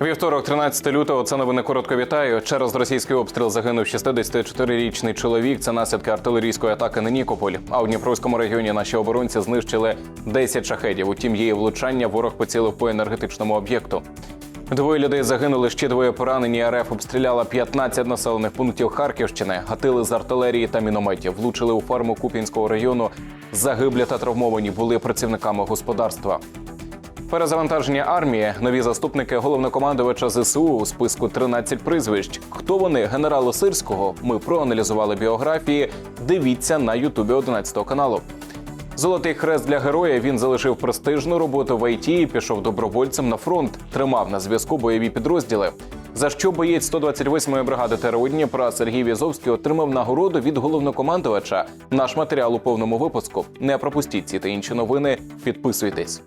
Вівторок, 13 лютого, це новини коротко вітаю. Через російський обстріл загинув 64-річний чоловік. Це наслідки артилерійської атаки на Нікополь. А у Дніпровському регіоні наші оборонці знищили 10 шахедів. Утім, її влучання ворог поцілив по енергетичному об'єкту. Двоє людей загинули, ще двоє поранені. РФ обстріляла 15 населених пунктів Харківщини, гатили з артилерії та мінометів, влучили у ферму Куп'янського району. Загиблі та травмовані були працівниками господарства. Перезавантаження армії, нові заступники головнокомандувача ЗСУ у списку 13 прізвищ. Хто вони генералу Сирського? Ми проаналізували біографії. Дивіться на Ютубі 11 каналу. Золотий хрест для героя. Він залишив престижну роботу в ІТ і пішов добровольцем на фронт. Тримав на зв'язку бойові підрозділи. За що боєць 128-ї бригади ТРО Дніпра Сергій Візовський отримав нагороду від головнокомандувача. Наш матеріал у повному випуску. Не пропустіть ці та інші новини. Підписуйтесь.